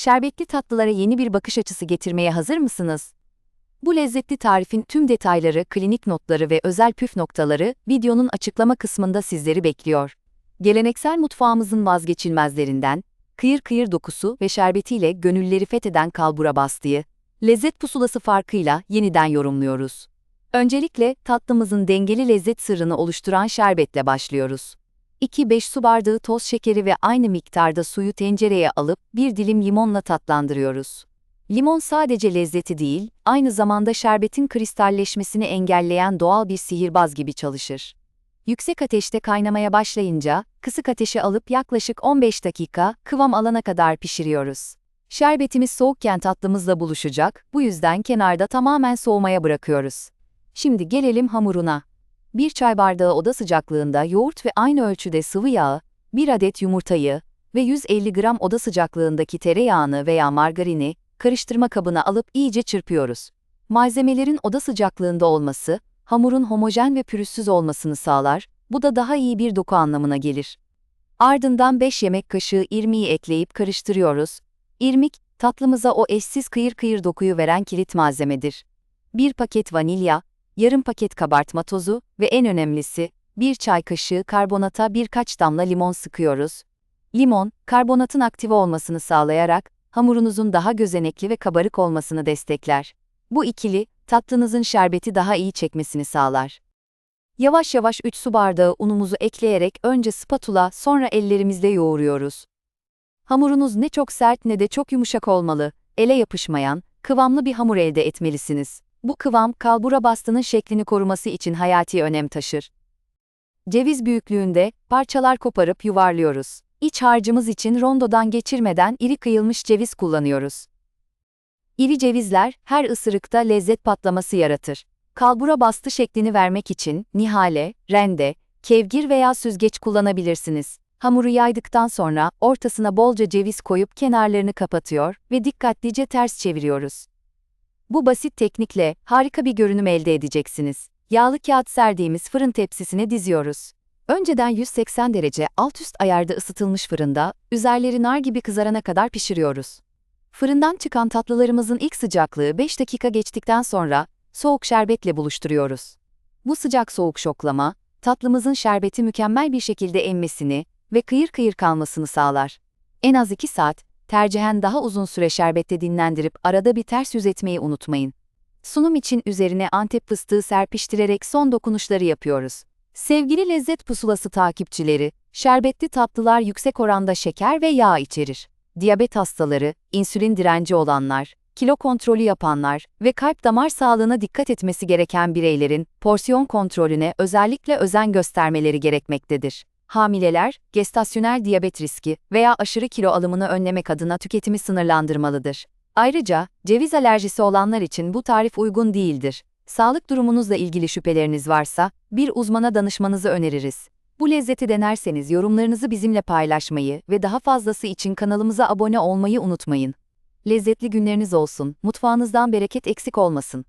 şerbetli tatlılara yeni bir bakış açısı getirmeye hazır mısınız? Bu lezzetli tarifin tüm detayları, klinik notları ve özel püf noktaları videonun açıklama kısmında sizleri bekliyor. Geleneksel mutfağımızın vazgeçilmezlerinden, kıyır kıyır dokusu ve şerbetiyle gönülleri fetheden kalbura bastığı, lezzet pusulası farkıyla yeniden yorumluyoruz. Öncelikle tatlımızın dengeli lezzet sırrını oluşturan şerbetle başlıyoruz. 2-5 su bardağı toz şekeri ve aynı miktarda suyu tencereye alıp bir dilim limonla tatlandırıyoruz. Limon sadece lezzeti değil, aynı zamanda şerbetin kristalleşmesini engelleyen doğal bir sihirbaz gibi çalışır. Yüksek ateşte kaynamaya başlayınca, kısık ateşe alıp yaklaşık 15 dakika kıvam alana kadar pişiriyoruz. Şerbetimiz soğukken tatlımızla buluşacak, bu yüzden kenarda tamamen soğumaya bırakıyoruz. Şimdi gelelim hamuruna. 1 çay bardağı oda sıcaklığında yoğurt ve aynı ölçüde sıvı yağı, 1 adet yumurtayı ve 150 gram oda sıcaklığındaki tereyağını veya margarini karıştırma kabına alıp iyice çırpıyoruz. Malzemelerin oda sıcaklığında olması, hamurun homojen ve pürüzsüz olmasını sağlar, bu da daha iyi bir doku anlamına gelir. Ardından 5 yemek kaşığı irmiği ekleyip karıştırıyoruz. İrmik, tatlımıza o eşsiz kıyır kıyır dokuyu veren kilit malzemedir. 1 paket vanilya, yarım paket kabartma tozu ve en önemlisi, 1 çay kaşığı karbonata birkaç damla limon sıkıyoruz. Limon, karbonatın aktive olmasını sağlayarak, hamurunuzun daha gözenekli ve kabarık olmasını destekler. Bu ikili, tatlınızın şerbeti daha iyi çekmesini sağlar. Yavaş yavaş 3 su bardağı unumuzu ekleyerek önce spatula sonra ellerimizle yoğuruyoruz. Hamurunuz ne çok sert ne de çok yumuşak olmalı, ele yapışmayan, kıvamlı bir hamur elde etmelisiniz. Bu kıvam kalbura bastının şeklini koruması için hayati önem taşır. Ceviz büyüklüğünde parçalar koparıp yuvarlıyoruz. İç harcımız için rondodan geçirmeden iri kıyılmış ceviz kullanıyoruz. İri cevizler her ısırıkta lezzet patlaması yaratır. Kalbura bastı şeklini vermek için nihale, rende, kevgir veya süzgeç kullanabilirsiniz. Hamuru yaydıktan sonra ortasına bolca ceviz koyup kenarlarını kapatıyor ve dikkatlice ters çeviriyoruz. Bu basit teknikle harika bir görünüm elde edeceksiniz. Yağlı kağıt serdiğimiz fırın tepsisine diziyoruz. Önceden 180 derece alt üst ayarda ısıtılmış fırında, üzerleri nar gibi kızarana kadar pişiriyoruz. Fırından çıkan tatlılarımızın ilk sıcaklığı 5 dakika geçtikten sonra soğuk şerbetle buluşturuyoruz. Bu sıcak soğuk şoklama, tatlımızın şerbeti mükemmel bir şekilde emmesini ve kıyır kıyır kalmasını sağlar. En az 2 saat, tercihen daha uzun süre şerbette dinlendirip arada bir ters yüz etmeyi unutmayın. Sunum için üzerine antep fıstığı serpiştirerek son dokunuşları yapıyoruz. Sevgili lezzet pusulası takipçileri, şerbetli tatlılar yüksek oranda şeker ve yağ içerir. Diyabet hastaları, insülin direnci olanlar, kilo kontrolü yapanlar ve kalp damar sağlığına dikkat etmesi gereken bireylerin porsiyon kontrolüne özellikle özen göstermeleri gerekmektedir. Hamileler, gestasyonel diyabet riski veya aşırı kilo alımını önlemek adına tüketimi sınırlandırmalıdır. Ayrıca, ceviz alerjisi olanlar için bu tarif uygun değildir. Sağlık durumunuzla ilgili şüpheleriniz varsa, bir uzmana danışmanızı öneririz. Bu lezzeti denerseniz yorumlarınızı bizimle paylaşmayı ve daha fazlası için kanalımıza abone olmayı unutmayın. Lezzetli günleriniz olsun, mutfağınızdan bereket eksik olmasın.